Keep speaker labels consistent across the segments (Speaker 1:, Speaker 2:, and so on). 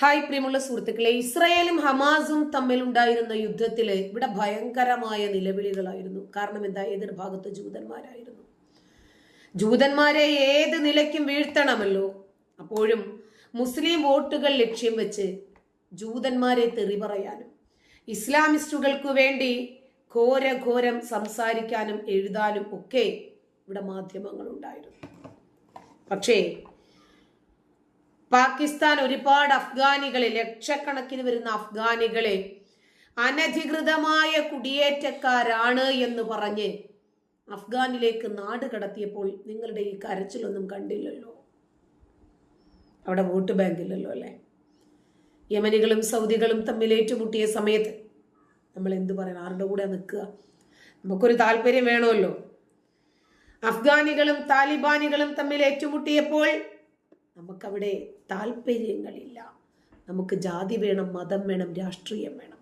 Speaker 1: Hi പ്രിയമുള്ള സുഹൃത്തുക്കളെ ഇസ്രായേലും ഹമാസും തമ്മിലുണ്ടായിരുന്ന യുദ്ധത്തിൽ ഇവിടെ ഭയങ്കരമായ നിലവിളികളായിരുന്നു. കാരണം എന്താ? എതിർഭാഗത്ത് ജൂതന്മാരായിരുന്നു. ജൂതന്മാരെ ഏത് നിലയ്ക്കും വീഴ്ത്തണമല്ലോ. അപ്പോഴും മുസ്ലിം വോട്ടുകൾ ലക്ഷ്യം വെച്ച് ജൂതന്മാരെ തെറി പറയാനും ഇസ്ലാമിസ്റ്റുകൾക്ക് വേണ്ടി ഘോരഘോരം സംസാരിക്കാനും എഴുതാനും ഒക്കെ ഇവിടെ മാധ്യമങ്ങളുണ്ടായിരുന്നു. പക്ഷേ പാകിസ്ഥാൻ ഒരുപാട് അഫ്ഗാനികളെ ലക്ഷക്കണക്കിന് വരുന്ന അഫ്ഗാനികളെ അനധികൃതമായ കുടിയേറ്റക്കാരാണ് എന്ന് പറഞ്ഞ് അഫ്ഗാനിലേക്ക് നാട് കടത്തിയപ്പോൾ നിങ്ങളുടെ ഈ കരച്ചിലൊന്നും കണ്ടില്ലല്ലോ. അവിടെ വോട്ട് ബാങ്കില്ലല്ലോ അല്ലേ? യമനികളും സൗദികളും തമ്മിൽ ഏറ്റുമുട്ടിയ സമയത്ത് നമ്മൾ എന്ത് പറയണം ആരുടെ കൂടെ നിൽക്കുക? നമുക്കൊരു താല്പര്യം വേണമല്ലോ. അഫ്ഗാനികളും താലിബാനികളും തമ്മിൽ ഏറ്റുമുട്ടിയപ്പോൾ നമുക്കവിടെ താല്പര്യങ്ങളില്ല. നമുക്ക് ജാതി വേണം മതം വേണം രാഷ്ട്രീയം വേണം.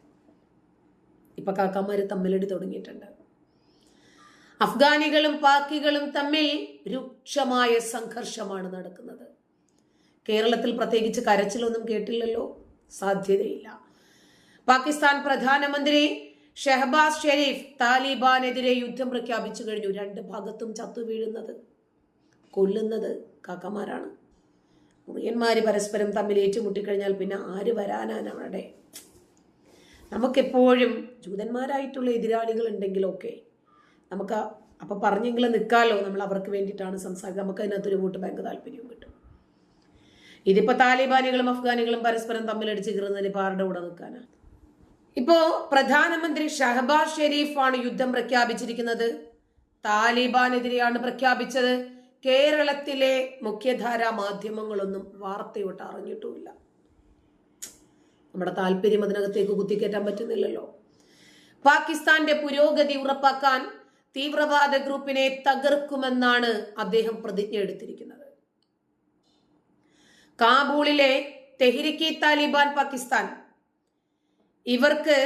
Speaker 1: ഇപ്പൊ കാക്കാമാർ തമ്മിലടി തുടങ്ങിയിട്ടുണ്ട്. അഫ്ഗാനികളും പാക്കികളും തമ്മിൽ രൂക്ഷമായ സംഘർഷമാണ് നടക്കുന്നത്. കേരളത്തിൽ പ്രത്യേകിച്ച് കരച്ചിലൊന്നും കേട്ടില്ലല്ലോ. സാധ്യതയില്ല. പാകിസ്ഥാൻ പ്രധാനമന്ത്രി ഷെഹബാസ് ഷെരീഫ് താലിബാനെതിരെ യുദ്ധം പ്രഖ്യാപിച്ചു കഴിഞ്ഞു. രണ്ട് ഭാഗത്തും ചത്തു വീഴുന്നത് കൊല്ലുന്നത് കാക്കമാരാണ്. മുറിയന്മാര് പരസ്പരം തമ്മിൽ ഏറ്റുമുട്ടിക്കഴിഞ്ഞാൽ പിന്നെ ആര് വരാനാണ് അവിടെ? നമുക്കെപ്പോഴും ജൂതന്മാരായിട്ടുള്ള എതിരാളികൾ ഉണ്ടെങ്കിലൊക്കെ നമുക്ക് അപ്പം പറഞ്ഞെങ്കിലും നിൽക്കാമല്ലോ നമ്മൾ അവർക്ക് വേണ്ടിയിട്ടാണ് സംസാരിക്കുക. നമുക്ക് അതിനകത്തൊരു വോട്ട് ബാങ്ക് താല്പര്യവും കിട്ടും. ഇതിപ്പോൾ താലിബാനികളും അഫ്ഗാനികളും പരസ്പരം തമ്മിലടിച്ച് കീറുന്നതിന് ഇപ്പൊ ആരുടെ കൂടെ നിൽക്കാനാണ് ഇപ്പോൾ പ്രധാനമന്ത്രി ഷഹബാസ് ഷെരീഫാണ് യുദ്ധം പ്രഖ്യാപിച്ചിരിക്കുന്നത്. താലിബാനെതിരെയാണ് പ്രഖ്യാപിച്ചത്. കേരളത്തിലെ മുഖ്യധാരാ മാധ്യമങ്ങളൊന്നും വാർത്തയോട്ട് അറിഞ്ഞിട്ടുമില്ല. നമ്മുടെ താല്പര്യം അതിനകത്തേക്ക് കുത്തിക്കയറ്റാൻ പറ്റുന്നില്ലല്ലോ. പാകിസ്ഥാന്റെ പുരോഗതി ഉറപ്പാക്കാൻ തീവ്രവാദ ഗ്രൂപ്പിനെ തകർക്കുമെന്നാണ് അദ്ദേഹം പ്രതിജ്ഞ എടുത്തിരിക്കുന്നത്. കാബൂളിലെ തെഹ്രിക്കി താലിബാൻ പാകിസ്ഥാൻ ഇവർക്ക്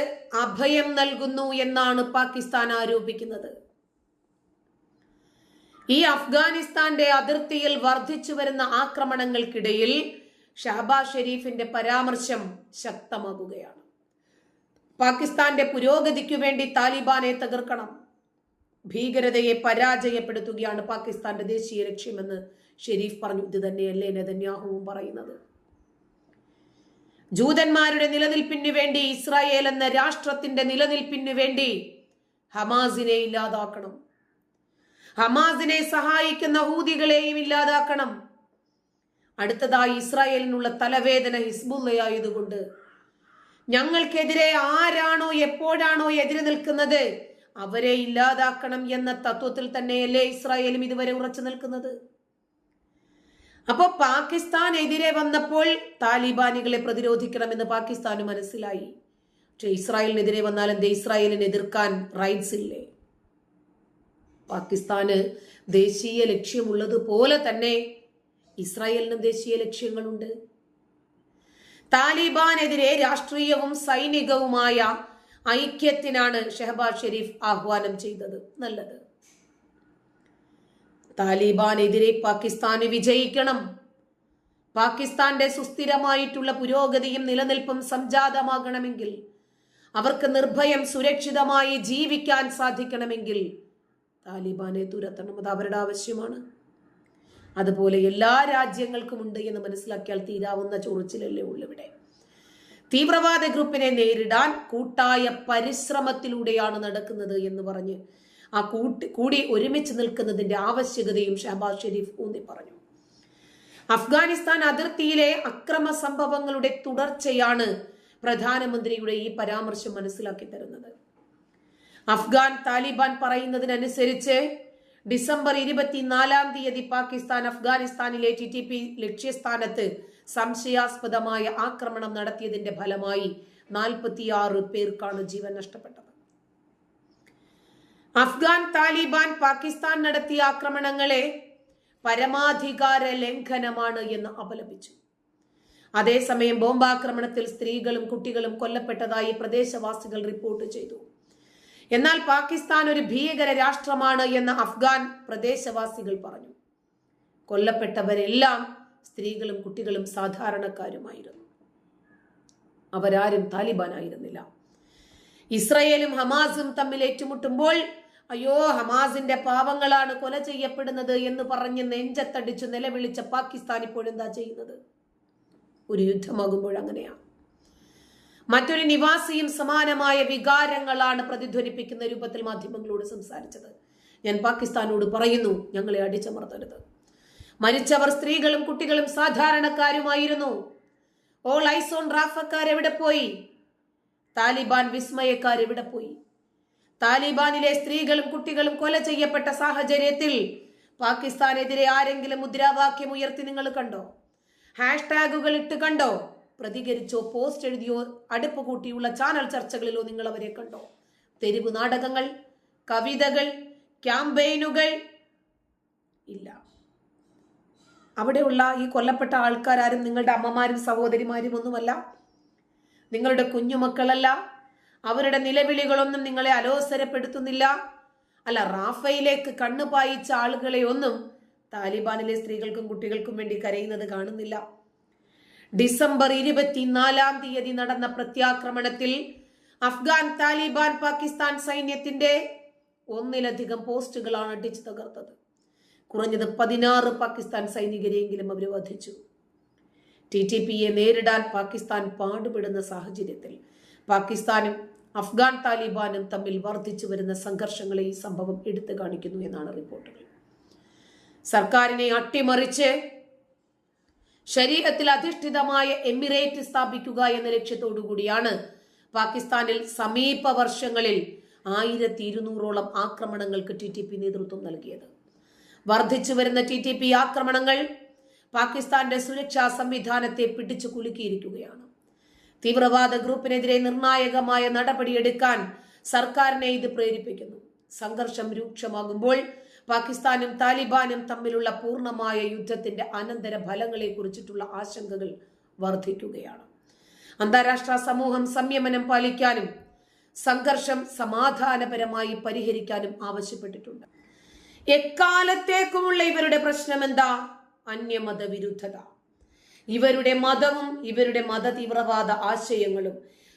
Speaker 1: അഭയം നൽകുന്നു എന്നാണ് പാകിസ്ഥാൻ ആരോപിക്കുന്നത്. ഈ അഫ്ഗാനിസ്ഥാന്റെ അതിർത്തിയിൽ വർദ്ധിച്ചു വരുന്ന ആക്രമണങ്ങൾക്കിടയിൽ ഷഹബാസ് ഷെരീഫിന്റെ പരാമർശം ശക്തമാകുകയാണ്. പാകിസ്ഥാന്റെ പുരോഗതിക്കു വേണ്ടി താലിബാനെ തകർക്കണം. ഭീകരതയെ പരാജയപ്പെടുത്തുകയാണ് പാകിസ്ഥാന്റെ ദേശീയ ലക്ഷ്യമെന്ന് ഷെരീഫ് പറഞ്ഞു. ഇത് തന്നെയല്ലേ നെതന്യാഹുവും പറയുന്നത്. ജൂതന്മാരുടെ നിലനിൽപ്പിന് വേണ്ടി ഇസ്രായേൽ എന്ന രാഷ്ട്രത്തിന്റെ നിലനിൽപ്പിന് വേണ്ടി ഹമാസിനെ ഇല്ലാതാക്കണം. ഹമാസിനെ സഹായിക്കുന്ന ഹൂതികളെയും ഇല്ലാതാക്കണം. അടുത്തതായി ഇസ്രായേലിനുള്ള തലവേദന ഹിസ്ബുള്ളയായതുകൊണ്ട്. ഞങ്ങൾക്കെതിരെ ആരാണോ എപ്പോഴാണോ എതിര് നിൽക്കുന്നത് അവരെ ഇല്ലാതാക്കണം എന്ന തത്വത്തിൽ തന്നെയല്ലേ ഇസ്രായേലും ഇതുവരെ ഉറച്ചു നിൽക്കുന്നത്. അപ്പോൾ പാകിസ്ഥാൻ എതിരെ വന്നപ്പോൾ താലിബാനികളെ പ്രതിരോധിക്കണമെന്ന് പാകിസ്ഥാന് മനസ്സിലായി. പക്ഷെ ഇസ്രായേലിനെതിരെ വന്നാൽ എന്തേ? ഇസ്രായേലിനെ എതിർക്കാൻ റൈറ്റ്സ് ഇല്ലേ? പാകിസ്ഥാന് ദേശീയ ലക്ഷ്യമുള്ളതുപോലെ തന്നെ ഇസ്രായേലിനും ദേശീയ ലക്ഷ്യങ്ങളുണ്ട്. താലിബാനെതിരെ രാഷ്ട്രീയവും സൈനികവുമായ ഐക്യത്തിനാണ് ഷെഹബാസ് ഷെരീഫ് ആഹ്വാനം ചെയ്തത്. നല്ലത്. താലിബാനെതിരെ പാകിസ്ഥാന് വിജയിക്കണം. പാകിസ്ഥാന്റെ സുസ്ഥിരമായിട്ടുള്ള പുരോഗതിയും നിലനിൽപ്പും സംജാതമാകണമെങ്കിൽ അവർക്ക് നിർഭയം സുരക്ഷിതമായി ജീവിക്കാൻ സാധിക്കണമെങ്കിൽ താലിബാനെ തുരത്തണം അത് അവരുടെ ആവശ്യമാണ്. അതുപോലെ എല്ലാ രാജ്യങ്ങൾക്കും ഉണ്ട് എന്ന് മനസ്സിലാക്കിയാൽ തീരാവുന്ന ചൊറിച്ചിലല്ലേ ഉള്ളു ഇവിടെ. തീവ്രവാദ ഗ്രൂപ്പിനെ നേരിടാൻ കൂട്ടായ പരിശ്രമത്തിലൂടെയാണ് നടക്കുന്നത് എന്ന് പറഞ്ഞ് ആ കൂട്ടി കൂടി ഒരുമിച്ച് നിൽക്കുന്നതിന്റെ ആവശ്യകതയും ഷഹബാസ് ഷെരീഫ് ഊന്നി പറഞ്ഞു. അഫ്ഗാനിസ്ഥാൻ അതിർത്തിയിലെ അക്രമ സംഭവങ്ങളുടെ തുടർച്ചയാണ് പ്രധാനമന്ത്രിയുടെ ഈ പരാമർശം മനസ്സിലാക്കി തരുന്നത്. അഫ്ഗാൻ താലിബാൻ പറയുന്നതിനനുസരിച്ച് ഡിസംബർ ഇരുപത്തിനാലാം തീയതി പാകിസ്ഥാൻ അഫ്ഗാനിസ്ഥാനിലെ ടി ടി പി ലക്ഷ്യസ്ഥാനത്ത് സംശയാസ്പദമായ ആക്രമണം നടത്തിയതിന്റെ ഫലമായി നാൽപ്പത്തിയാറ് പേർക്കാണ് ജീവൻ നഷ്ടപ്പെട്ടത്. അഫ്ഗാൻ താലിബാൻ പാകിസ്ഥാൻ നടത്തിയ ആക്രമണങ്ങളെ പരമാധികാര ലംഘനമാണ് എന്ന് അപലപിച്ചു. അതേസമയം ബോംബാക്രമണത്തിൽ സ്ത്രീകളും കുട്ടികളും കൊല്ലപ്പെട്ടതായി പ്രദേശവാസികൾ റിപ്പോർട്ട് ചെയ്തു. എന്നാൽ പാകിസ്ഥാൻ ഒരു ഭീകര രാഷ്ട്രമാണ് എന്ന് അഫ്ഗാൻ പ്രദേശവാസികൾ പറഞ്ഞു. കൊല്ലപ്പെട്ടവരെല്ലാം സ്ത്രീകളും കുട്ടികളും സാധാരണക്കാരുമായിരുന്നു. അവരാരും താലിബാനായിരുന്നില്ല. ഇസ്രയേലും ഹമാസും തമ്മിൽ ഏറ്റുമുട്ടുമ്പോൾ അയ്യോ ഹമാസിന്റെ പാവങ്ങളാണ് കൊല ചെയ്യപ്പെടുന്നത് എന്ന് പറഞ്ഞ് നെഞ്ചത്തടിച്ചു നിലവിളിച്ച പാകിസ്ഥാൻ ഇപ്പോഴെന്താ ചെയ്യുന്നത്? ഒരു യുദ്ധമാകുമ്പോൾ അങ്ങനെയാണ് മറ്റൊരു നിവാസിയും സമാനമായ വികാരങ്ങളാണ് പ്രതിധ്വനിപ്പിക്കുന്ന രൂപത്തിൽ മാധ്യമങ്ങളോട് സംസാരിച്ചത്. ഞാൻ പാകിസ്ഥാനോട് പറയുന്നു ഞങ്ങളെ അടിച്ചമർത്തരുത്. മരിച്ചവർ സ്ത്രീകളും കുട്ടികളും സാധാരണക്കാരുമായിരുന്നു. ഓൾ ഐസോൺ റാഫക്കാർ എവിടെ പോയി? താലിബാൻ വിസ്മയക്കാർ എവിടെ പോയി? താലിബാനിലെ സ്ത്രീകളും കുട്ടികളും കൊല ചെയ്യപ്പെട്ട സാഹചര്യത്തിൽ പാകിസ്ഥാനെതിരെ ആരെങ്കിലും മുദ്രാവാക്യം ഉയർത്തി നിങ്ങൾ കണ്ടോ? ഹാഷ്ടാഗുകൾ ഇട്ട് കണ്ടോ? പ്രതികരിച്ചോ പോസ്റ്റ് എഴുതിയോ അടുപ്പ് കൂട്ടിയുള്ള ചാനൽ ചർച്ചകളിലോ നിങ്ങൾ അവരെ കണ്ടോ? തെരുവ് നാടകങ്ങൾ കവിതകൾ ക്യാമ്പയിനുകൾ ഇല്ല. അവിടെയുള്ള ഈ കൊല്ലപ്പെട്ട ആൾക്കാരും നിങ്ങളുടെ അമ്മമാരും സഹോദരിമാരും ഒന്നുമല്ല. നിങ്ങളുടെ കുഞ്ഞുമക്കളല്ല. അവരുടെ നിലവിളികളൊന്നും നിങ്ങളെ അലോസരപ്പെടുത്തുന്നില്ല. അല്ല റാഫയിലേക്ക് കണ്ണു പായിച്ച ആളുകളെ ഒന്നും താലിബാനിലെ സ്ത്രീകൾക്കും കുട്ടികൾക്കും വേണ്ടി കരയുന്നത് കാണുന്നില്ല. ഡിസംബർ ഇരുപത്തിനാലാം തീയതി നടന്ന പ്രത്യാക്രമണത്തിൽ അഫ്ഗാൻ താലിബാൻ പാകിസ്ഥാൻ സൈന്യത്തിന്റെ ഒന്നിലധികം പോസ്റ്റുകളാണ് അടിച്ചു തകർത്തത്. കുറഞ്ഞത് പതിനാറ് പാകിസ്ഥാൻ സൈനികരെയെങ്കിലും അവർ വധിച്ചു. ടി ടി പിയെ നേരിടാൻ പാകിസ്ഥാൻ പാടുപെടുന്ന സാഹചര്യത്തിൽ പാകിസ്ഥാനും അഫ്ഗാൻ താലിബാനും തമ്മിൽ വർദ്ധിച്ചു വരുന്ന സംഘർഷങ്ങളെ ഈ സംഭവം എടുത്തു കാണിക്കുന്നു എന്നാണ് റിപ്പോർട്ടുകൾ. സർക്കാരിനെ അട്ടിമറിച്ച് ശരീരത്തിൽ അധിഷ്ഠിതമായ എമിറേറ്റ് സ്ഥാപിക്കുക എന്ന ലക്ഷ്യത്തോടു കൂടിയാണ് പാകിസ്ഥാനിൽ സമീപ വർഷങ്ങളിൽ ആയിരത്തി ഇരുന്നൂറോളം ആക്രമണങ്ങൾക്ക് ടി ടി പി നേതൃത്വം നൽകിയത്. വർദ്ധിച്ചു വരുന്ന ടി ടി പി ആക്രമണങ്ങൾ പാകിസ്ഥാന്റെ സുരക്ഷാ സംവിധാനത്തെ പിടിച്ചു കുലുക്കിയിരിക്കുകയാണ്. തീവ്രവാദ ഗ്രൂപ്പിനെതിരെ നിർണായകമായ നടപടിയെടുക്കാൻ സർക്കാരിനെ ഇത് പ്രേരിപ്പിക്കുന്നു. സംഘർഷം രൂക്ഷമാകുമ്പോൾ പാകിസ്ഥാനും താലിബാനും തമ്മിലുള്ള പൂർണമായ യുദ്ധത്തിന്റെ അനന്തര ഫലങ്ങളെ കുറിച്ചിട്ടുള്ള ആശങ്കകൾ വർദ്ധിക്കുകയാണ് അന്താരാഷ്ട്ര സമൂഹം സംയമനം പാലിക്കാനും സംഘർഷം സമാധാനപരമായി പരിഹരിക്കാനും ആവശ്യപ്പെട്ടിട്ടുണ്ട്. എക്കാലത്തേക്കുമുള്ള ഇവരുടെ പ്രശ്നം എന്താ അന്യമത വിരുദ്ധത ഇവരുടെ മതവും ഇവരുടെ മത തീവ്രവാദ ആശയങ്ങളും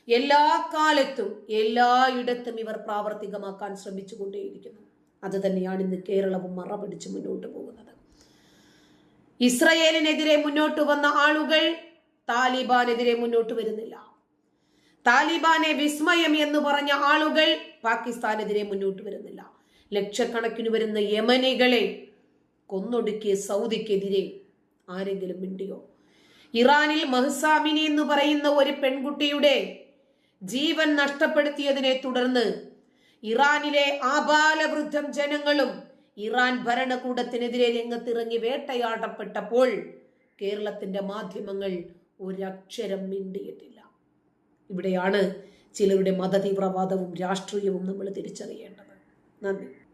Speaker 1: എല്ലാ കാലത്തും എല്ലായിടത്തും ഇവർ പ്രാവർത്തികമാക്കാൻ ശ്രമിച്ചുകൊണ്ടേയിരിക്കുന്നു. അത് തന്നെയാണ് ഇന്ന് കേരളവും മറ പിടിച്ച് മുന്നോട്ട് പോകുന്നത്. ഇസ്രയേലിനെതിരെ മുന്നോട്ട് വന്ന ആളുകൾ താലിബാനെതിരെ മുന്നോട്ട് വരുന്നില്ല. താലിബാനെ വിസ്മയം എന്ന് പറഞ്ഞ ആളുകൾ പാകിസ്ഥാനെതിരെ മുന്നോട്ട് വരുന്നില്ല. ലക്ഷക്കണക്കിന് വരുന്ന യമനികളെ കൊന്നൊടുക്കിയ സൗദിക്കെതിരെ ആരെങ്കിലും മിണ്ടിയോ? ഇറാനിൽ മഹ്സാമിനി എന്ന് പറയുന്ന ഒരു പെൺകുട്ടിയുടെ ജീവൻ നഷ്ടപ്പെടുത്തിയതിനെ തുടർന്ന് ഇറാനിലെ ആബാലവൃദ്ധം ജനങ്ങളും ഇറാൻ ഭരണകൂടത്തിനെതിരെ രംഗത്തിറങ്ങി വേട്ടയാടപ്പെട്ടപ്പോൾ കേരളത്തിന്റെ മാധ്യമങ്ങൾ ഒരക്ഷരം മിണ്ടിയിട്ടില്ല. ഇവിടെയാണ് ചിലരുടെ മതതീവ്രവാദവും രാഷ്ട്രീയവും നമ്മൾ തിരിച്ചറിയേണ്ടത്. നന്ദി.